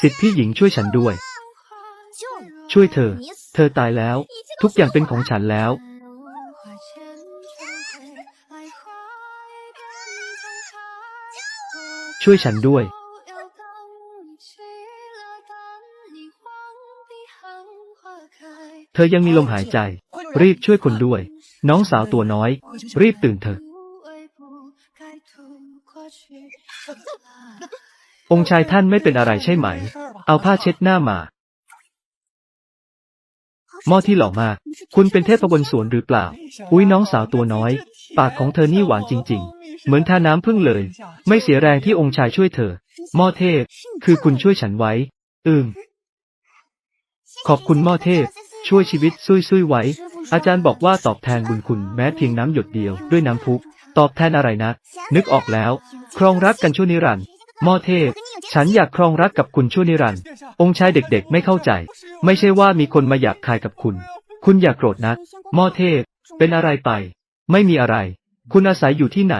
สิทธิพี่หญิงช่วยฉันด้วย ช่วยเธอ เธอตายแล้ว ทุกอย่างเป็นของฉันแล้ว ช่วยฉันด้วย เธอยังมีลมหายใจ รีบช่วยคนด้วย น้องสาวตัวน้อย รีบตื่นเถอะ องค์ชายท่านไม่เป็นอะไรใช่ไหม เอาผ้าเช็ดหน้ามา หม้อที่หล่อมาก คุณเป็นเทพบนสวนหรือเปล่า อุ้ยน้องสาวตัวน้อย ปากของเธอนี่หวานจริง ๆ เหมือนทาน้ำพึ่งเลย ไม่เสียแรงที่องค์ชายช่วยเธอ หม้อเทพ คือคุณช่วยฉันไว้ อืม ขอบคุณหม้อเทพ ช่วยชีวิตซุยซุยไว้ อาจารย์บอกว่าตอบแทนบุญคุณแม้เพียงน้ำหยดเดียวด้วยน้ำพุ ตอบแทนอะไรนะ นึกออกแล้ว ครองรักกันชั่วนิรันดร์ หม้อเทพ ฉันอยากครองรักกับคุณชั่วนิรันดร์องค์ชายเด็กๆ ไม่เข้าใจ ไม่ใช่ว่ามีคนมาอยากคายกับคุณ คุณอย่ากโกรธนักหม้อเทพ เป็นอะไรไป ไม่มีอะไร คุณอาศัยอยู่ที่ไหน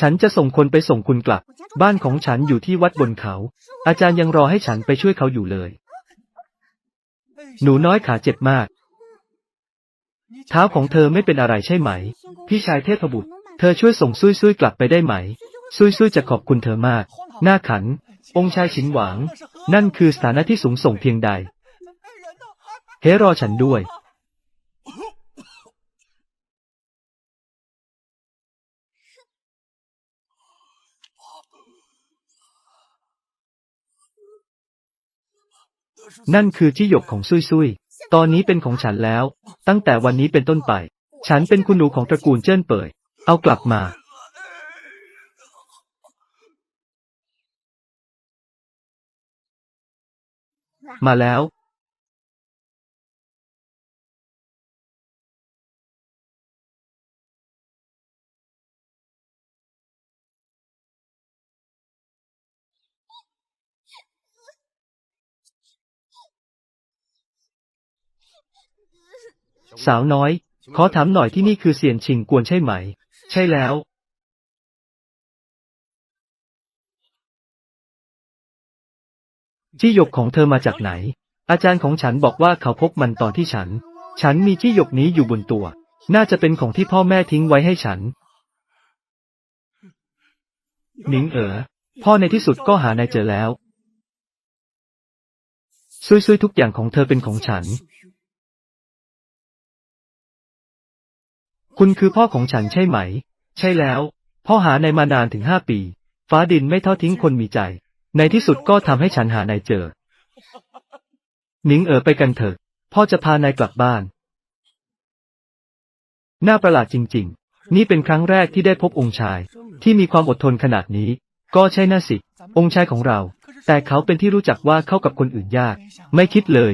ฉันจะส่งคนไปส่งคุณกลับ บ้านของฉันอยู่ที่วัดบนเขา อาจารย์ยังรอให้ฉันไปช่วยเขาอยู่เลย หนูน้อยขาเจ็บมาก เท้าของเธอไม่เป็นอะไรใช่ไหม พี่ชายเทพบุตร เธอช่วยส่งซุยซุยๆกลับไปได้ไหม ซุยซุยจะขอบคุณเธอมาก หน้าขัน องค์ชายฉินหวาง นั่นคือสถานะที่สูงส่งเพียงใด เฮ้รอฉันด้วย นั่นคือที่หยกของซุยซุย ตอนนี้เป็นของฉันแล้ว ตั้งแต่วันนี้เป็นต้นไป ฉันเป็นคุณหนูของตระกูลเจิ้นเป่ย เอากลับมา มาแล้วสาวน้อย ขอถามหน่อยที่นี่คือเซียนชิงกวนใช่ไหม ใช่แล้ว จี้หยกของเธอมาจากไหน อาจารย์ของฉันบอกว่าเขาพบมันตอนที่ฉัน ฉันมีจี้หยกนี้อยู่บนตัว น่าจะเป็นของที่พ่อแม่ทิ้งไว้ให้ฉัน หนิงเอ๋อ พ่อในที่สุดก็หานายเจอแล้ว ซุยๆทุกอย่างของเธอเป็นของฉัน คุณคือพ่อของฉันใช่ไหม ใช่แล้ว พ่อหานายมานานถึงห้าปี ฟ้าดินไม่ทอดทิ้งคนมีใจ ในที่สุดก็ทำให้ฉันหานายเจอ นิงเอ๋อไปกันเถอะ พ่อจะพานายกลับบ้าน น่าประหลาดจริง ๆ นี่เป็นครั้งแรกที่ได้พบองค์ชาย ที่มีความอดทนขนาดนี้ ก็ใช่น่าสิ องค์ชายของเรา แต่เขาเป็นที่รู้จักว่าเข้ากับคนอื่นยาก ไม่คิดเลย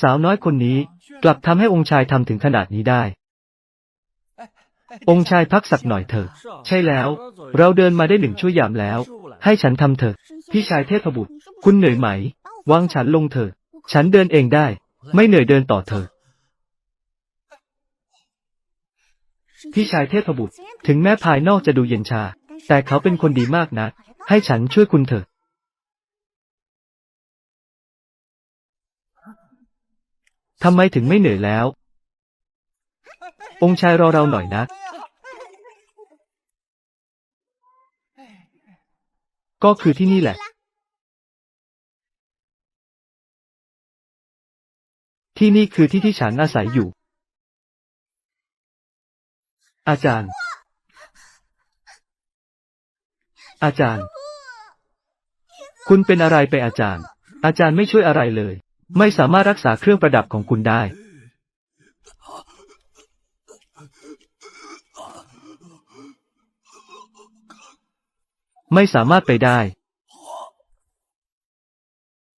สาวน้อยคนนี้ กลับทำให้องค์ชายทำถึงขนาดนี้ได้องค์ชายพักสักหน่อยเถอะ ใช่แล้ว เราเดินมาได้หนึ่งชั่วยามแล้ว ให้ฉันทำเถอะ พี่ชายเทพบุตร คุณเหนื่อยไหม วางฉันลงเถอะ ฉันเดินเองได้ ไม่เหนื่อยเดินต่อเถอะ พี่ชายเทพบุตร ถึงแม้ภายนอกจะดูเย็นชา แต่เขาเป็นคนดีมากนะ ให้ฉันช่วยคุณเถอะ ทำไมถึงไม่เหนื่อยแล้ว องค์ชายรอเราหน่อยนะ ก็คือที่นี่แหละ ที่นี่คือที่ที่ฉันอาศัยอยู่ อาจารย์ อาจารย์ คุณเป็นอะไรไปอาจารย์ อาจารย์ไม่ช่วยอะไรเลย ไม่สามารถรักษาเครื่องประดับของคุณได้ ไม่สามารถไปได้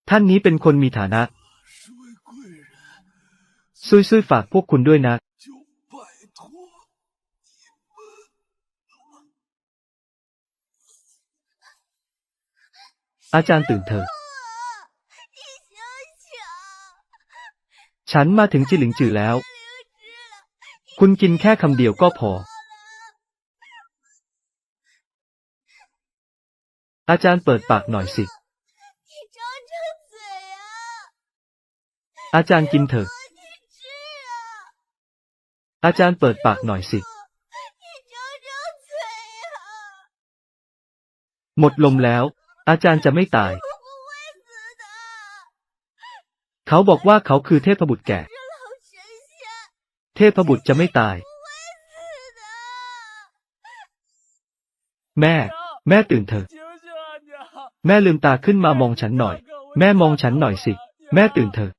ท่านนี้เป็นคนมีฐานะ ซุยๆฝากพวกคุณด้วยนะ อาจารย์ตื่นเถอะฉันมาถึงจิหลิงจือแล้ว คุณกินแค่คำเดียวก็พอ อาจารย์เปิดปากหน่อยสิ อาจารย์กินเถอะ อาจารย์เปิดปากหน่อยสิ หมดลมแล้ว อาจารย์จะไม่ตาย เขาบอกว่าเขาคือเทพบุตรแก่ เทพบุตรจะไม่ตาย แม่ แม่ตื่นเถอะ แม่ลืมตาขึ้นมามองฉันหน่อย แม่มองฉันหน่อยสิ แม่ตื่นเถอะ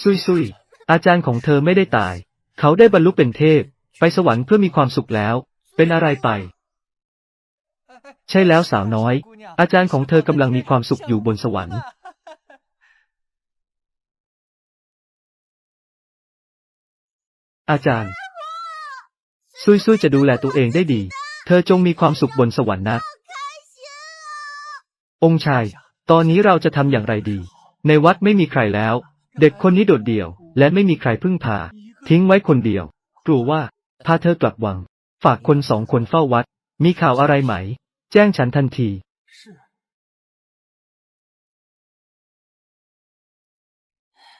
ซุยซุยอาจารย์ของเธอไม่ได้ตาย เขาได้บรรลุเป็นเทพ ไปสวรรค์เพื่อมีความสุขแล้ว เป็นอะไรไป ใช่แล้วสาวน้อย อาจารย์ของเธอกำลังมีความสุขอยู่บนสวรรค์อาจารย์ ซุยซุยจะดูแลตัวเองได้ดี เธอจงมีความสุขบนสวรรค์นะ องค์ชาย ตอนนี้เราจะทำอย่างไรดี ในวัดไม่มีใครแล้ว เด็กคนนี้โดดเดี่ยว และไม่มีใครพึ่งพา ทิ้งไว้คนเดียว กลัวว่า พาเธอกลับวัง ฝากคนสองคนเฝ้าวัด มีข่าวอะไรไหม แจ้งฉันทันที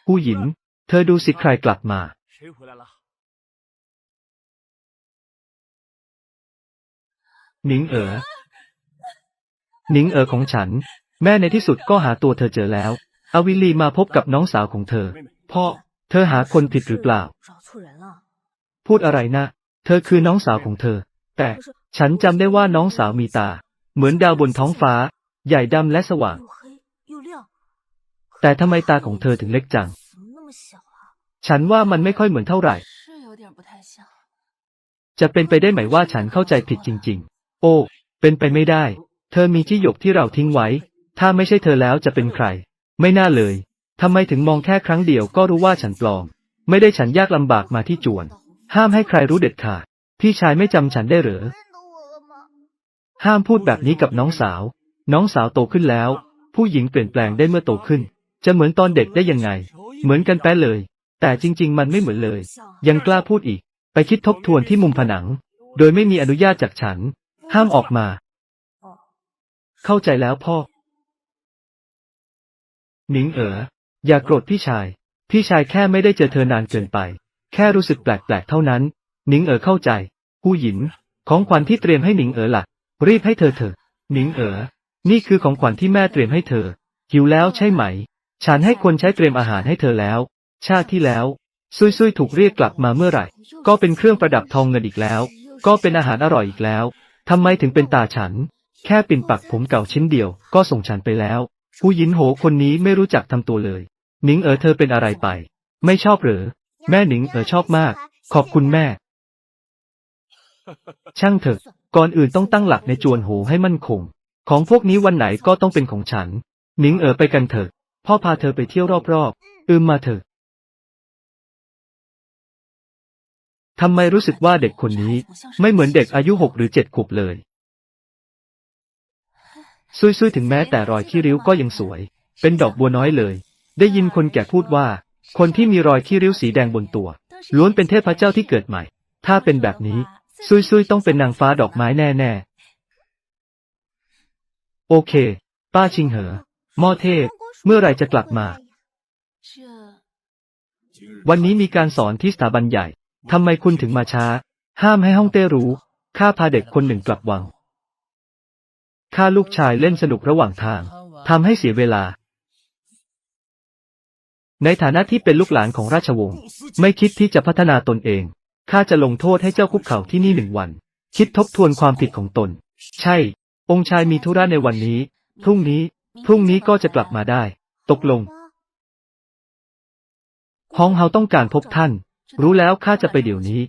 ผู้หญิง เธอดูสิใครกลับมา หนิงเอ๋อ นิงเออของฉัน แม่ในที่สุดก็หาตัวเธอเจอแล้ว อวิลีมาพบกับน้องสาวของเธอ พ่อ เธอหาคนผิดหรือเปล่า พูดอะไรนะ เธอคือน้องสาวของเธอ แต่ฉันจำได้ว่าน้องสาวมีตา เหมือนดาวบนท้องฟ้า ใหญ่ดำและสว่าง แต่ทำไมตาของเธอถึงเล็กจัง ฉันว่ามันไม่ค่อยเหมือนเท่าไหร่ จะเป็นไปได้ไหมว่าฉันเข้าใจผิดจริง ๆ โอ้ เป็นไปไม่ได้ เธอมีที่หยกที่เราทิ้งไว้ ถ้าไม่ใช่เธอแล้วจะเป็นใคร ไม่น่าเลยทำไมถึงมองแค่ครั้งเดียวก็รู้ว่าฉันปลอม ไม่ได้ฉันยากลำบากมาที่จวน ห้ามให้ใครรู้เด็ดขาด พี่ชายไม่จำฉันได้หรือ ห้ามพูดแบบนี้กับน้องสาว น้องสาวโตขึ้นแล้ว ผู้หญิงเปลี่ยนแปลงได้เมื่อโตขึ้น จะเหมือนตอนเด็กได้ยังไง เหมือนกันแป๊เลย แต่จริง ๆ มันไม่เหมือนเลย ยังกล้าพูดอีก ไปคิดทบทวนที่มุมผนัง โดยไม่มีอนุญาตจากฉัน ห้ามออกมา เข้าใจแล้วพ่อ หนิงเอ๋อ อย่าโกรธพี่ชาย พี่ชายแค่ไม่ได้เจอเธอนานเกินไป แค่รู้สึกแปลกๆเท่านั้น หนิงเอ๋อเข้าใจ ผู้หญิง ของขวัญที่เตรียมให้หนิงเอ๋อล่ะ รีบให้เธอเถอะ หนิงเอ๋อ นี่คือของขวัญที่แม่เตรียมให้เธอ หิวแล้วใช่ไหม ฉันให้คนใช้เตรียมอาหารให้เธอแล้ว ชาติที่แล้ว ซุยซุยถูกเรียกกลับมาเมื่อไหร่ ก็เป็นเครื่องประดับทองเงินอีกแล้ว ก็เป็นอาหารอร่อยอีกแล้ว ทำไมถึงเป็นตาฉัน แค่ปิ่นปักผมเก่าชิ้นเดียวก็ส่งฉันไปแล้ว ผู้หญินโหคนนี้ไม่รู้จักทำตัวเลย หนิงเอ๋อเธอเป็นอะไรไป ไม่ชอบเหรอ แม่หนิงเอ๋อชอบมาก ขอบคุณแม่ ช่างเถอะ ก่อนอื่นต้องตั้งหลักในจวนโหให้มั่นคง ของพวกนี้วันไหนก็ต้องเป็นของฉัน หนิงเอ๋อไปกันเถอะ พ่อพาเธอไปเที่ยวรอบๆ อืมมาเถอะทำไมรู้สึกว่าเด็กคนนี้ ไม่เหมือนเด็กอายุหกหรือเจ็ดขวบเลย ซุยๆถึงแม้แต่รอยขี้ริ้วก็ยังสวย เป็นดอกบัวน้อยเลย ได้ยินคนแก่พูดว่า คนที่มีรอยขี้ริ้วสีแดงบนตัว ล้วนเป็นเทพเจ้าที่เกิดใหม่ ถ้าเป็นแบบนี้ ซุยๆต้องเป็นนางฟ้าดอกไม้แน่ๆ โอเค ป้าชิงเหอม่อเทพ เมื่อไรจะกลับมา วันนี้มีการสอนที่สถาบันใหญ่ ทำไมคุณถึงมาช้า ห้ามให้ห้องเต้รู้ ข้าพาเด็กคนหนึ่งกลับวัง ข้าลูกชายเล่นสนุกระหว่างทาง ทำให้เสียเวลา ในฐานะที่เป็นลูกหลานของราชวงศ์ ไม่คิดที่จะพัฒนาตนเอง ข้าจะลงโทษให้เจ้าคุกเข่าที่นี่หนึ่งวัน คิดทบทวนความผิดของตน ใช่ องค์ชายมีธุระในวันนี้ พรุ่งนี้ พรุ่งนี้ก็จะกลับมาได้ ตกลงห้องเฮาต้องการพบท่าน รู้แล้วข้าจะไปเดี๋ยวนี้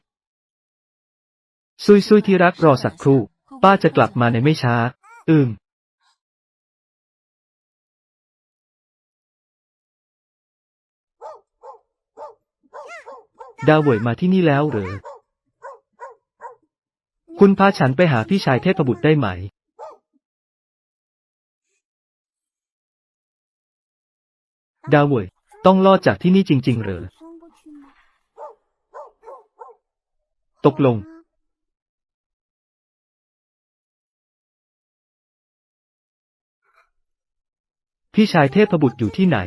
ซุยซุยที่รักรอสักครู่ ป้าจะกลับมาในไม่ช้า อึ่ดาวเวยมาที่นี่แล้วหรือคุณพาฉันไปหาพี่ชายเทพบุตรได้ไหม ดาวเวยต้องลอดจากที่นี่จริงๆหรือตกลง พี่ชายเทพบุตรอยู่ที่ไหน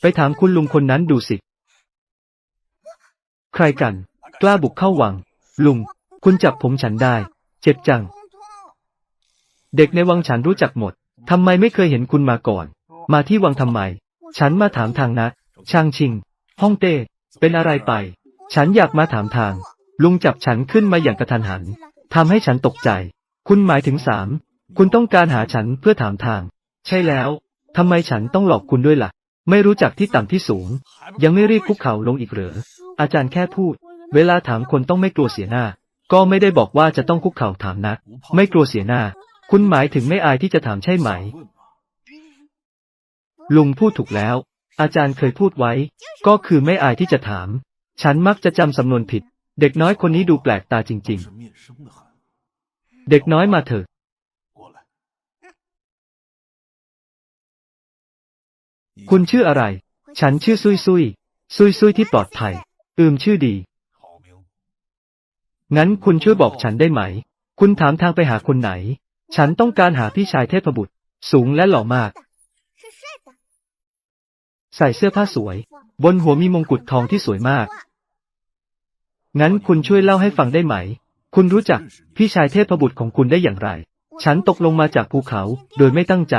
ไปถามคุณลุงคนนั้นดูสิ ใครกัน กล้าบุกเข้าวัง ลุง คุณจับผมฉันได้ เจ็บจัง เด็กในวังฉันรู้จักหมด ทำไมไม่เคยเห็นคุณมาก่อน มาที่วังทำไม ฉันมาถามทางนะช่างชิงฮ่องเต้ เป็นอะไรไป ฉันอยากมาถามทาง ลุงจับฉันขึ้นมาอย่างกระทันหันทำให้ฉันตกใจ คุณหมายถึงสาม คุณต้องการหาฉันเพื่อถามทาง ใช่แล้ว ทำไมฉันต้องหลอกคุณด้วยล่ะ ไม่รู้จักที่ต่ำที่สูง ยังไม่รีบคุกเข่าลงอีกเหรอ อาจารย์แค่พูด เวลาถามคนต้องไม่กลัวเสียหน้า ก็ไม่ได้บอกว่าจะต้องคุกเข่าถามนะ ไม่กลัวเสียหน้า คุณหมายถึงไม่อายที่จะถามใช่ไหม ลุงพูดถูกแล้ว อาจารย์เคยพูดไว้ ก็คือไม่อายที่จะถาม ฉันมักจะจำสำนวนผิด เด็กน้อยคนนี้ดูแปลกตาจริง ๆ เด็กน้อยมาเถอะ คุณชื่ออะไร ฉันชื่อซุยซุยซุยซุยที่ปลอดภัย อืมชื่อดี งั้นคุณช่วยบอกฉันได้ไหม คุณถามทางไปหาคนไหน ฉันต้องการหาพี่ชายเทพบุตร สูงและหล่อมาก ใส่เสื้อผ้าสวย บนหัวมีมงกุฎทองที่สวยมาก งั้นคุณช่วยเล่าให้ฟังได้ไหม คุณรู้จักพี่ชายเทพบุตรของคุณได้อย่างไร ฉันตกลงมาจากภูเขาโดยไม่ตั้งใจ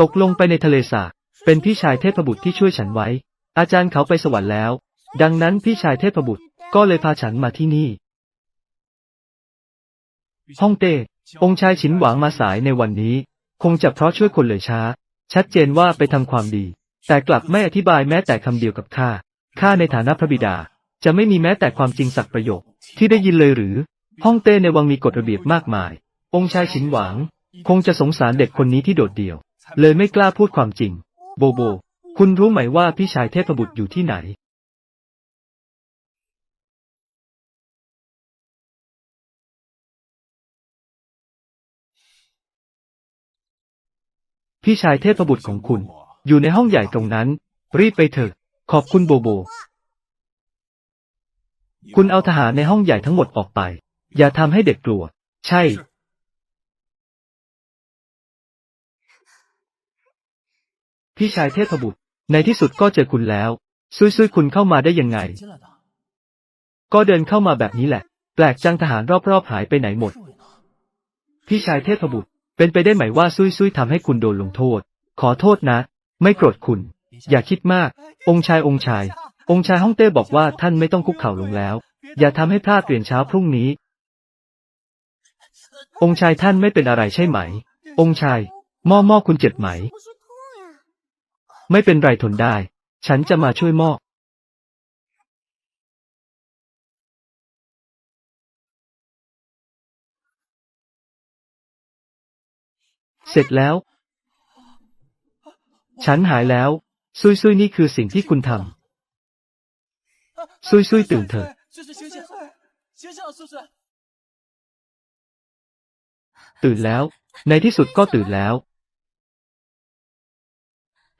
ตกลงไปในทะเลสาบ เป็นพี่ชายเทพบุตรที่ช่วยฉันไว้ อาจารย์เขาไปสวรรค์แล้ว ดังนั้นพี่ชายเทพบุตรก็เลยพาฉันมาที่นี่ ฮ่องเต้องค์ชายฉินหวางมาสายในวันนี้ คงจะเพราะช่วยคนเลยช้า ชัดเจนว่าไปทำความดี แต่กลับไม่อธิบายแม้แต่คำเดียวกับข้า ข้าในฐานะพระบิดา จะไม่มีแม้แต่ความจริงสักประโยค ที่ได้ยินเลยหรือฮ่องเต้ในวังมีกฎระเบียบมากมาย องค์ชายฉินหวาง คงจะสงสารเด็กคนนี้ที่โดดเดี่ยว เลยไม่กล้าพูดความจริง โบโบ คุณรู้ไหมว่าพี่ชายเทพบุตรอยู่ที่ไหน พี่ชายเทพบุตรของคุณ อยู่ในห้องใหญ่ตรงนั้น รีบไปเถอะ ขอบคุณโบโบ คุณเอาทหารในห้องใหญ่ทั้งหมดออกไป อย่าทำให้เด็กกลัว ใช่ พี่ชายเทพบุตร ในที่สุดก็เจอคุณแล้ว ซุยซุยคุณเข้ามาได้ยังไง ก็เดินเข้ามาแบบนี้แหละ แปลกจังทหารรอบๆหายไปไหนหมด พี่ชายเทพบุตร เป็นไปได้ไหมว่าซุยซุยทำให้คุณโดนลงโทษ ขอโทษนะ ไม่โกรธคุณ อย่าคิดมาก องค์ชายองค์ชาย องค์ชายฮ่องเต้บอกว่าท่านไม่ต้องคุกเข่าลงแล้ว อย่าทำให้พลาดเลี่ยนเช้าพรุ่งนี้ องค์ชายท่านไม่เป็นอะไรใช่ไหม องค์ชายม่อม่อคุณเจ็บไหม ไม่เป็นไรทนได้ ฉันจะมาช่วยม่อเสร็จแล้ว ฉันหายแล้ว ซุยซุยนี่คือสิ่งที่คุณทำ ซุยซุยตื่นเถอะตื่นแล้ว ในที่สุดก็ตื่นแล้ว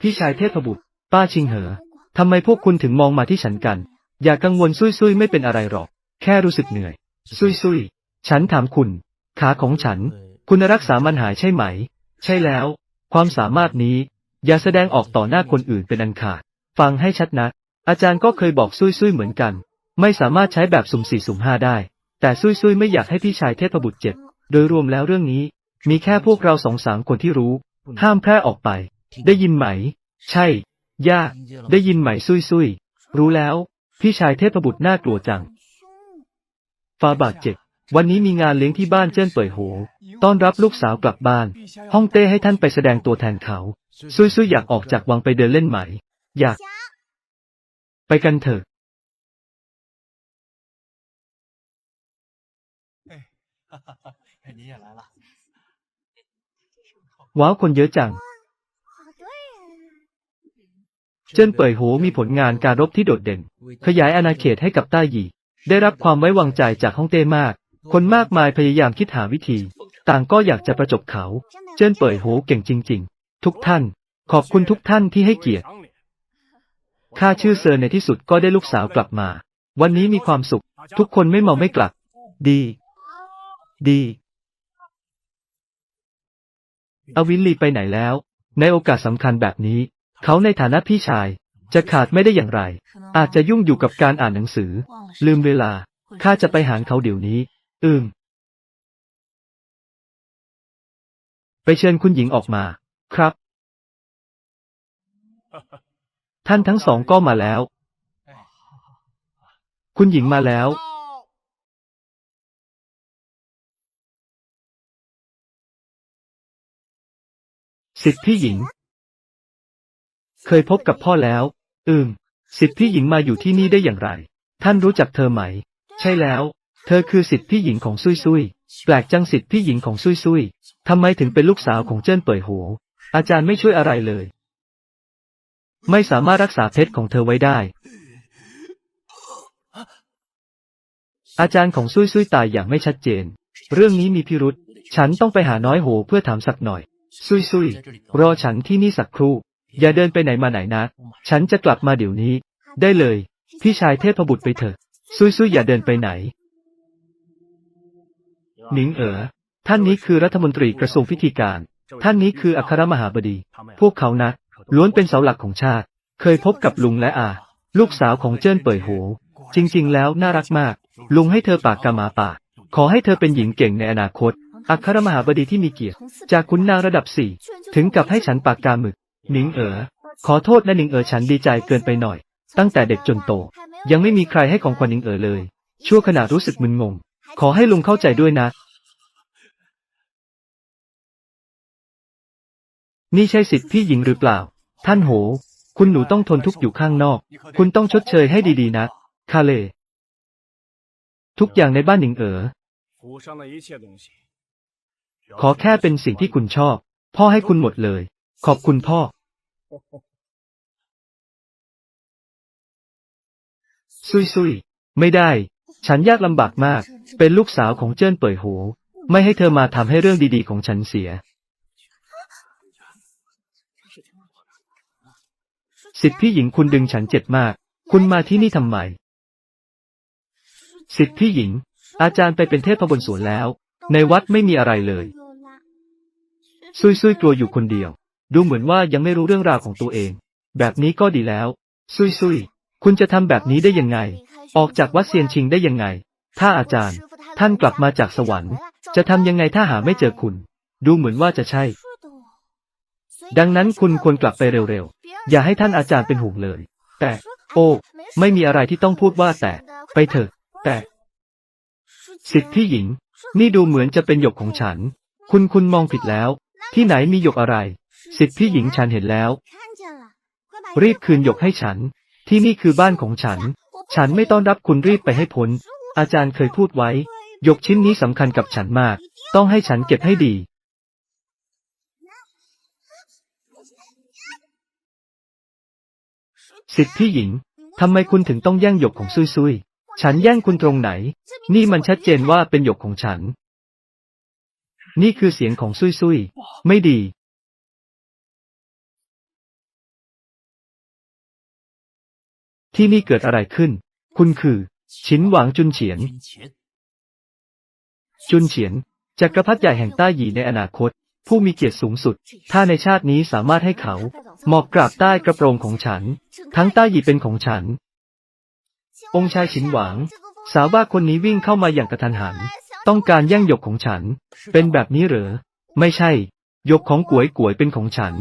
พี่ชายเทพบุตร ป้าชิงเหอทำไมพวกคุณถึงมองมาที่ฉันกัน อย่ากังวลซุยซุยไม่เป็นอะไรหรอก แค่รู้สึกเหนื่อยซุยซุยฉันถามคุณ ขาของฉัน คุณรักษามันหายใช่ไหม ใช่แล้ว ความสามารถนี้ อย่าแสดงออกต่อหน้าคนอื่นเป็นอันขาด ฟังให้ชัดนะ อาจารย์ก็เคยบอกซุยซุยเหมือนกัน ไม่สามารถใช้แบบสุ่มสี่สุ่มห้าได้ แต่ซุยซุยไม่อยากให้พี่ชายเทพบุตรเจ็บ โดยรวมแล้วเรื่องนี้ มีแค่พวกเราสองสามคนที่รู้ ห้ามแพร่ออกไป ได้ยินไหม ใช่ ย่า ได้ยินไหมซุยซุยรู้แล้ว พี่ชายเทพบุตรน่ากลัวจัง。ฟาบาดเจ็บ วันนี้มีงานเลี้ยงที่บ้านเจิ้นเป่ยโห ต้อนรับลูกสาวกลับบ้านฮ่องเต้ให้ท่านไปแสดงตัวแทนเขา ซุยซุยอยากออกจากวังไปเดินเล่นไหม อยาก ไปกันเถอะว้าวคนเยอะจัง เจิ้นเป่ยหูมีผลงานการรบที่โดดเด่น ขยายอาณาเขตให้กับต้าหยี ได้รับความไว้วางใจจากฮ่องเต้มาก คนมากมายพยายามคิดหาวิธี ต่างก็อยากจะประจบเขา เจิ้นเป่ยหูเก่งจริง ๆ ทุกท่าน ขอบคุณทุกท่านที่ให้เกียรติ ข้าชื่อเซอร์ในที่สุดก็ได้ลูกสาวกลับมา วันนี้มีความสุข ทุกคนไม่เมาไม่กลับ ดี ดีอวินลีไปไหนแล้ว ในโอกาสสำคัญแบบนี้ เขาในฐานะพี่ชาย จะขาดไม่ได้อย่างไร อาจจะยุ่งอยู่กับการอ่านหนังสือ ลืมเวลา ข้าจะไปหาเขาเดี๋ยวนี้ อืม ไปเชิญคุณหญิงออกมา ครับ ท่านทั้งสองก็มาแล้ว คุณหญิงมาแล้ว สิทธิหญิง เคยพบกับพ่อแล้ว อืม สิทธิหญิงมาอยู่ที่นี่ได้อย่างไร ท่านรู้จักเธอไหม ใช่แล้ว เธอคือสิทธิหญิงของซุยซุยแปลกจังสิทธิหญิงของซุยซุยทำไมถึงเป็นลูกสาวของเจิ้นเป่ยหวอาจารย์ไม่ช่วยอะไรเลย ไม่สามารถรักษาเพชรของเธอไว้ได้ อาจารย์ของซุยซุยตายอย่างไม่ชัดเจน เรื่องนี้มีพิรุษ ฉันต้องไปหาน้อยโหเพื่อถามสักหน่อย ซุยซุยรอฉันที่นี่สักครู่ อย่าเดินไปไหนมาไหนนะ ฉันจะกลับมาเดี๋ยวนี้ ได้เลย พี่ชายเทพบุตรไปเถอะ ซุยซุยอย่าเดินไปไหน หนิงเอ๋อ ท่านนี้คือรัฐมนตรีกระทรวงพิธีการ ท่านนี้คืออัครมหาบดี พวกเขานะ ล้วนเป็นเสาหลักของชาติ เคยพบกับลุงและอา ลูกสาวของเจิ้นเป่ยโหจริง ๆ แล้วน่ารักมาก ลุงให้เธอปากกาหมาป่าขอให้เธอเป็นหญิงเก่งในอนาคต อัครมหาบดีที่มีเกียรติ จากขุนนางระดับสี่ถึงกับให้ฉันปากกาหมึก หนิงเอ๋อ ขอโทษนะหนิงเอ๋อฉันดีใจเกินไปหน่อย ตั้งแต่เด็กจนโต ยังไม่มีใครให้ของขวัญหนิงเอ๋อเลย ชั่วขณะรู้สึกมึนงง ขอให้ลุงเข้าใจด้วยนะนี่ใช่สิทธิพี่หญิงหรือเปล่า ท่านโห คุณหนูต้องทนทุกข์อยู่ข้างนอก คุณต้องชดเชยให้ดีๆนะ คาเล ทุกอย่างในบ้านหนิงเอ๋อ ขอแค่เป็นสิ่งที่คุณชอบ พ่อให้คุณหมดเลย ขอบคุณพ่อ ซุยซุยไม่ได้ ฉันยากลำบากมาก เป็นลูกสาวของเจิ้นเป่ยหูไม่ให้เธอมาทำให้เรื่องดีๆของฉันเสีย สิทธิพี่หญิงคุณดึงฉันเจ็บมาก คุณมาที่นี่ทำไม สิทธิพี่หญิง อาจารย์ไปเป็นเทพบนสวนแล้ว ในวัดไม่มีอะไรเลย ซุยซุยกลัวอยู่คนเดียว ดูเหมือนว่ายังไม่รู้เรื่องราวของตัวเอง แบบนี้ก็ดีแล้ว ซุยซุยคุณจะทำแบบนี้ได้ยังไง ออกจากวัดเซียนชิงได้ยังไง ถ้าอาจารย์ ท่านกลับมาจากสวรรค์ จะทำยังไงถ้าหาไม่เจอคุณ ดูเหมือนว่าจะใช่ ดังนั้นคุณควรกลับไปเร็วๆ อย่าให้ท่านอาจารย์เป็นห่วงเลย แต่ โอ้ ไม่มีอะไรที่ต้องพูดว่าแต่ ไปเถอะ แต่ สิทธิหญิง นี่ดูเหมือนจะเป็นหยกของฉัน คุณคุณมองผิดแล้ว ที่ไหนมีหยกอะไร สิทธิหญิงฉันเห็นแล้ว รีบคืนหยกให้ฉัน ที่นี่คือบ้านของฉัน ฉันไม่ต้อนรับคุณรีบไปให้พ้น อาจารย์เคยพูดไว้ หยกชิ้นนี้สำคัญกับฉันมาก ต้องให้ฉันเก็บให้ดี สิทธิหญิง ทำไมคุณถึงต้องแย่งหยกของซุยซุย ฉันแย่งคุณตรงไหน นี่มันชัดเจนว่าเป็นหยกของฉัน นี่คือเสียงของซุยซุย ไม่ดี ที่นี่เกิดอะไรขึ้น คุณคือ ชินหวางจุนเฉียน จุนเฉียนจักรพรรดิใหญ่แห่งต้าหยีในอนาคต ผู้มีเกียรติสูงสุด ถ้าในชาตินี้สามารถให้เขาหมอบกราบใต้กระโปรงของฉัน ทั้งใต้หยีเป็นของฉัน องค์ชายฉินหวาง สาวบ้าคนนี้วิ่งเข้ามาอย่างกระทันหัน ต้องการแย่งหยกของฉัน เป็นแบบนี้เหรอ ไม่ใช่หยกของกวยกวยเป็นของฉัน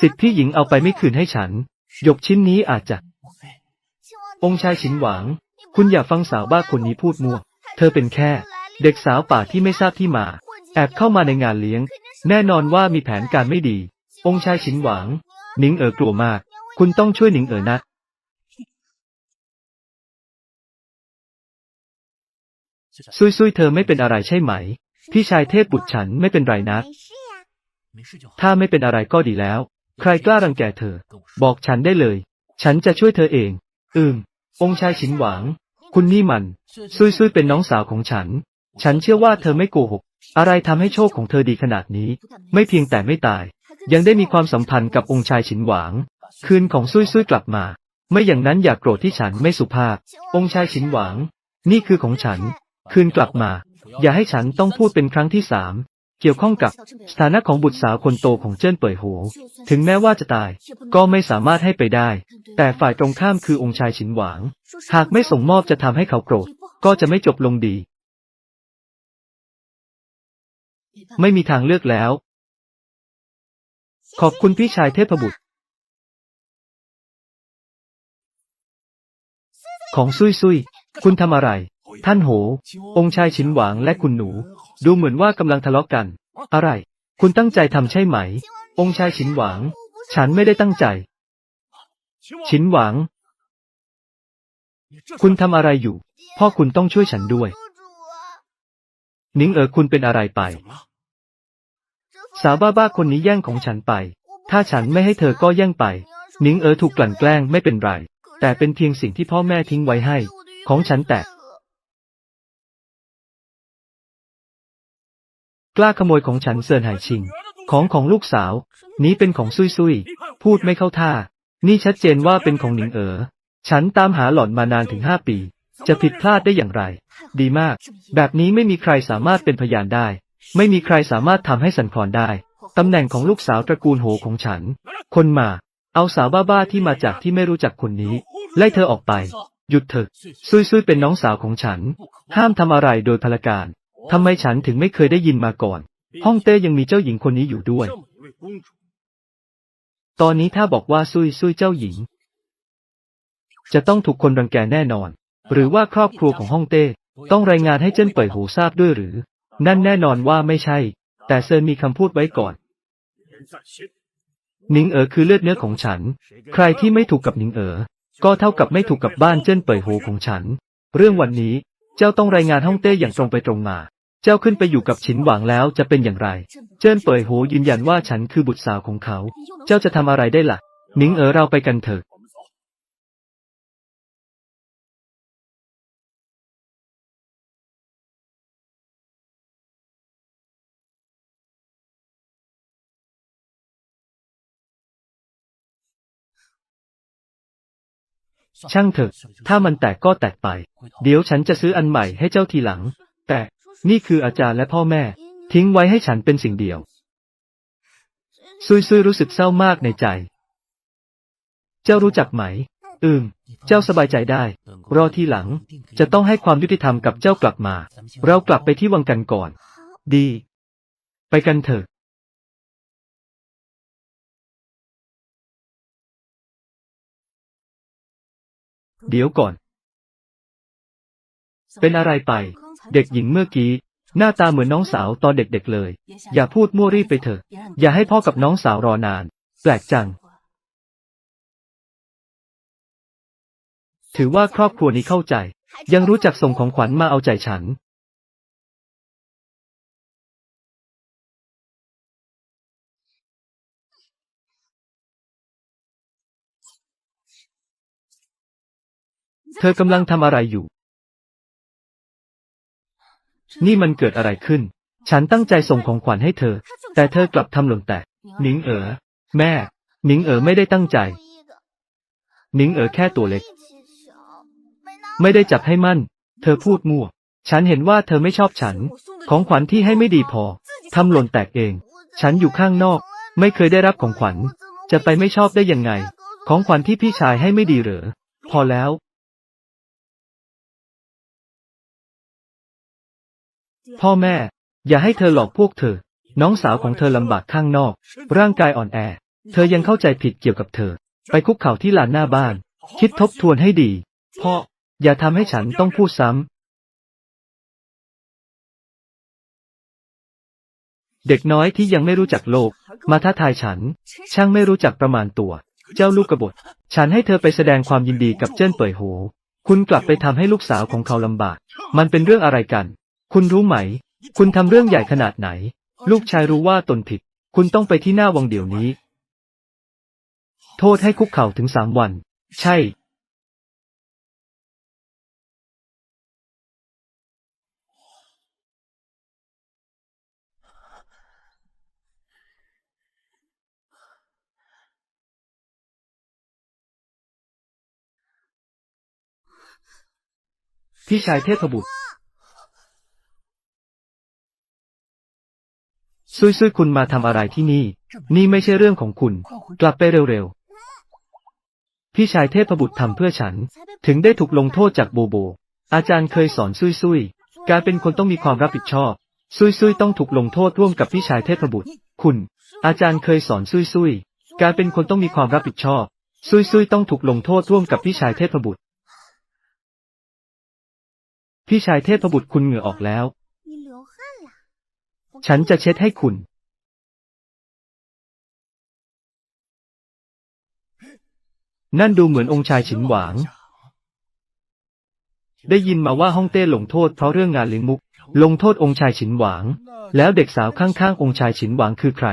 สิทธิพี่หญิงเอาไปไม่คืนให้ฉันหยกชิ้นนี้อาจจะ องค์ชายฉินหวาง คุณอย่าฟังสาวบ้าคนนี้พูดมั่ว เธอเป็นแค่ เด็กสาวป่าที่ไม่ทราบที่มา แอบเข้ามาในงานเลี้ยง แน่นอนว่ามีแผนการไม่ดี องชายชินหวัง หนิงเอ๋อกลัวมาก คุณต้องช่วยหนิงเอ๋อนะ ซุยซุยเธอไม่เป็นอะไรใช่ไหม พี่ชายเทพบุตรฉันไม่เป็นไรนะ ถ้าไม่เป็นอะไรก็ดีแล้ว ใครกล้ารังแกเธอ บอกฉันได้เลย ฉันจะช่วยเธอเอง อืม องชายชินหวัง คุณนี่มัน ซุยซุยเป็นน้องสาวของฉัน ฉันเชื่อว่าเธอไม่โกหก อะไรทำให้โชคของเธอดีขนาดนี้ ไม่เพียงแต่ไม่ตาย ยังได้มีความสัมพันธ์กับองค์ชายฉินหวาง คืนของซุยซุยกลับมา ไม่อย่างนั้นอย่าโกรธที่ฉันไม่สุภาพ องค์ชายฉินหวาง นี่คือของฉัน คืนกลับมา อย่าให้ฉันต้องพูดเป็นครั้งที่สามเกี่ยวข้องกับสถานะของบุตรสาวคนโตของเจิ้นเป่ยโหถึงแม้ว่าจะตาย ก็ไม่สามารถให้ไปได้ แต่ฝ่ายตรงข้ามคือองค์ชายฉินหวาง หากไม่ส่งมอบจะทำให้เขาโกรธ ก็จะไม่จบลงดี ไม่มีทางเลือกแล้ว ขอบคุณพี่ชายเทพบุตร ของซุยซุย คุณทำอะไร ท่านโห องค์ชายฉินหวางและคุณหนู ดูเหมือนว่ากำลังทะเลาะกัน อะไร คุณตั้งใจทำใช่ไหม องค์ชายฉินหวาง ฉันไม่ได้ตั้งใจ ฉินหวาง คุณทำอะไรอยู่ พ่อคุณต้องช่วยฉันด้วย， นิ้งเอ๋อคุณเป็นอะไรไป สาวบ้าบ้าคนนี้แย่งของฉันไป ถ้าฉันไม่ให้เธอก็แย่งไป นิ้งเอ๋อถูกกลั่นแกล้งไม่เป็นไร แต่เป็นเพียงสิ่งที่พ่อแม่ทิ้งไว้ให้ ของฉันแตกกล้าขโมยของฉันเซินหายชิง ของของลูกสาว นี้เป็นของซุยซุยพูดไม่เข้าท่า นี่ชัดเจนว่าเป็นของหนิงเอ๋อ ฉันตามหาหล่อนมานานถึงห้าปี จะผิดพลาดได้อย่างไร ดีมาก แบบนี้ไม่มีใครสามารถเป็นพยานได้ ไม่มีใครสามารถทำให้สันคลอนได้ตำแหน่งของลูกสาวตระกูลโหของฉัน คนมา เอาสาวบ้าๆที่มาจากที่ไม่รู้จักคนนี้ ไล่เธอออกไป หยุดเถอะซุยซุยเป็นน้องสาวของฉัน ห้ามทำอะไรโดยพลการทำไมฉันถึงไม่เคยได้ยินมาก่อน ห้องเต้ยังมีเจ้าหญิงคนนี้อยู่ด้วย ตอนนี้ถ้าบอกว่าซุยซุยเจ้าหญิง จะต้องถูกคนรังแกแน่นอน หรือว่าครอบครัวของฮ่องเต้ต้องรายงานให้เจิ้นเป่ยหูทราบด้วยหรือ นั่นแน่นอนว่าไม่ใช่ แต่เซินมีคำพูดไว้ก่อนหนิงเอ๋อคือเลือดเนื้อของฉัน ใครที่ไม่ถูกกับหนิงเอ๋อก็เท่ากับไม่ถูกกับบ้านเจิ้นเป่ยหูของฉัน เรื่องวันนี้เจ้าต้องรายงานฮ่องเต้อย่างตรงไปตรงมา เจ้าขึ้นไปอยู่กับฉินหวังแล้วจะเป็นอย่างไร เจิ้นเป่ยหูยืนยันว่าฉันคือบุตรสาวของเขา เจ้าจะทำอะไรได้ละ่ะหนิงเอ๋อเราไปกันเถอะ ช่างเถอะ ถ้ามันแตกก็แตกไป เดี๋ยวฉันจะซื้ออันใหม่ให้เจ้าทีหลัง แต่นี่คืออาจารย์และพ่อแม่ ทิ้งไว้ให้ฉันเป็นสิ่งเดียว ซุยซุยรู้สึกเศร้ามากในใจ เจ้ารู้จักไหม อืม เจ้าสบายใจได้ รอทีหลัง จะต้องให้ความยุติธรรมกับเจ้ากลับมา เรากลับไปที่วังกันก่อน ดี ไปกันเถอะ เดี๋ยวก่อน เป็นอะไรไป เด็กหญิงเมื่อกี้ หน้าตาเหมือนน้องสาวตอนเด็กๆเลย อย่าพูดมั่วรีบไปเถอะ อย่าให้พ่อกับน้องสาวรอนาน แปลกจัง ถือว่าครอบครัวนี้เข้าใจ ยังรู้จักส่งของขวัญมาเอาใจฉัน ธอกำลังทำอะไรอยู่ นี่มันเกิดอะไรขึ้น ฉันตั้งใจส่งของขวัญให้เธอ แต่เธอกลับทำหล่นแตกหนิงเอ๋อ แม่ หนิงเอ๋อไม่ได้ตั้งใจ หนิงเอ๋อแค่ตัวเล็ก ไม่ได้จับให้มั่น เธอพูดมั่ว ฉันเห็นว่าเธอไม่ชอบฉัน ของขวัญที่ให้ไม่ดีพอ ทำหล่นแตกเอง ฉันอยู่ข้างนอก ไม่เคยได้รับของขวัญ จะไปไม่ชอบได้ยังไง ของขวัญที่พี่ชายให้ไม่ดีเหรอ พอแล้ว พ่อแม่ อย่าให้เธอหลอกพวกเธอ น้องสาวของเธอลำบากข้างนอก ร่างกายอ่อนแอ เธอยังเข้าใจผิดเกี่ยวกับเธอ ไปคุกเข่าที่ลานหน้าบ้าน คิดทบทวนให้ดี พ่อ อย่าทำให้ฉันต้องพูดซ้ำเด็กน้อยที่ยังไม่รู้จักโลก มาท้าทายฉัน ช่างไม่รู้จักประมาณตัว เจ้าลูกกบฏ ฉันให้เธอไปแสดงความยินดีกับเจิ้นเป่ยโห คุณกลับไปทำให้ลูกสาวของเขาลำบาก มันเป็นเรื่องอะไรกัน คุณรู้ไหม คุณทำเรื่องใหญ่ขนาดไหน ลูกชายรู้ว่าตนผิด คุณต้องไปที่หน้าวังเดี๋ยวนี้ โทษให้คุกเข่าถึงสามวัน ใช่ พี่ชายเทพบุตร ซุยซุยคุณมาทำอะไรที่นี่ นี่ไม่ใช่เรื่องของคุณ กลับไปเร็วๆ พี่ชายเทพบุตรทำเพื่อฉัน ถึงได้ถูกลงโทษจากบูบูอาจารย์เคยสอนซุยซุยการเป็นคนต้องมีความรับผิดชอบ ซุยซุยต้องถูกลงโทษร่วมกับพี่ชายเทพบุตร คุณ อาจารย์เคยสอนซุยซุยการเป็นคนต้องมีความรับผิดชอบ ซุยซุยต้องถูกลงโทษร่วมกับพี่ชายเทพบุตร พี่ชายเทพบุตรคุณเหงื่อออกแล้ว ฉันจะเช็ดให้คุณ นั่นดูเหมือนองค์ชายฉินหวาง ได้ยินมาว่าฮ่องเต้ลงโทษเพราะเรื่องงานเลี้ยงมุก ลงโทษองค์ชายฉินหวาง แล้วเด็กสาวข้างๆองค์ชายฉินหวางคือใคร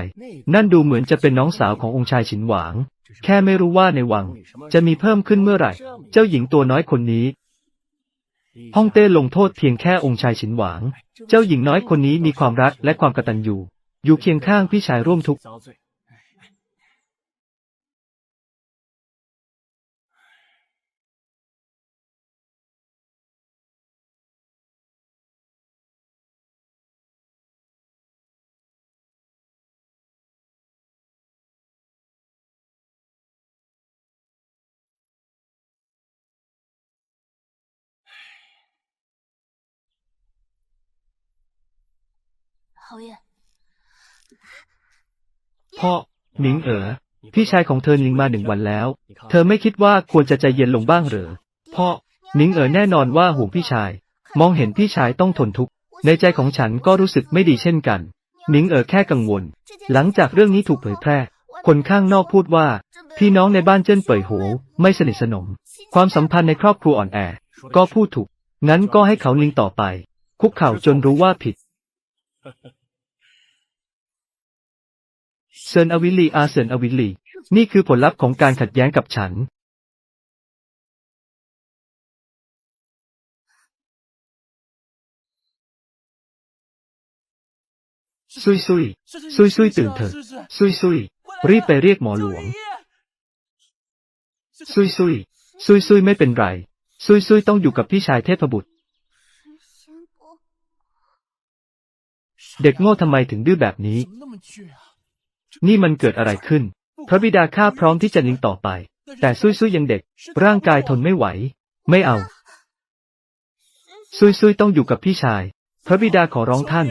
นั่นดูเหมือนจะเป็นน้องสาวขององค์ชายฉินหวาง แค่ไม่รู้ว่าในวัง จะมีเพิ่มขึ้นเมื่อไหร่ เจ้าหญิงตัวน้อยคนนี้ ฮ่องเต้ลงโทษเพียงแค่องค์ชายฉินหวาง เจ้าหญิงน้อยคนนี้มีความรักและความกตัญญูอยู่เคียงข้างพี่ชายร่วมทุกข์ 好远。พ่อหนิงเอ๋อพี่ชายของเธอหนิงมาหนึ่งวันแล้ว เธอไม่คิดว่าควรจะใจเย็นลงบ้างหรือพ่อหนิงเอ๋อแน่นอนว่าห่วงพี่ชาย มองเห็นพี่ชายต้องทนทุกข์ในใจของฉันก็รู้สึกไม่ดีเช่นกันหนิงเอ๋อแค่กังวล หลังจากเรื่องนี้ถูกเผยแพร่ คนข้างนอกพูดว่า พี่น้องในบ้านเจิ้นเป่ยโหไม่สนิทสนม ความสัมพันธ์ในครอบครัวอ่อนแอ ก็พูดถูก งั้นก็ให้เขานิงต่อไป คุกเข่าจนรู้ว่าผิด เซินอวิลลีอาเซินอวิลี นี่คือผลลัพธ์ของการขัดแย้งกับฉัน ซุยซุยซุยซุยตื่นเถอะซุยซุยรีบไปเรียกหมอหลวง ซุยซุยซุยซุยไม่เป็นไร ซุยซุยต้องอยู่กับพี่ชายเทพบุตร เด็กโง่ทำไมถึงดื้อแบบนี้ นี่มันเกิดอะไรขึ้น พระบิดาข้าพร้อมที่จะยิงต่อไป แต่ซุยซุยยังเด็ก ร่างกายทนไม่ไหว ไม่เอา ซุยซุยต้องอยู่กับพี่ชาย พระบิดาขอร้องท่าน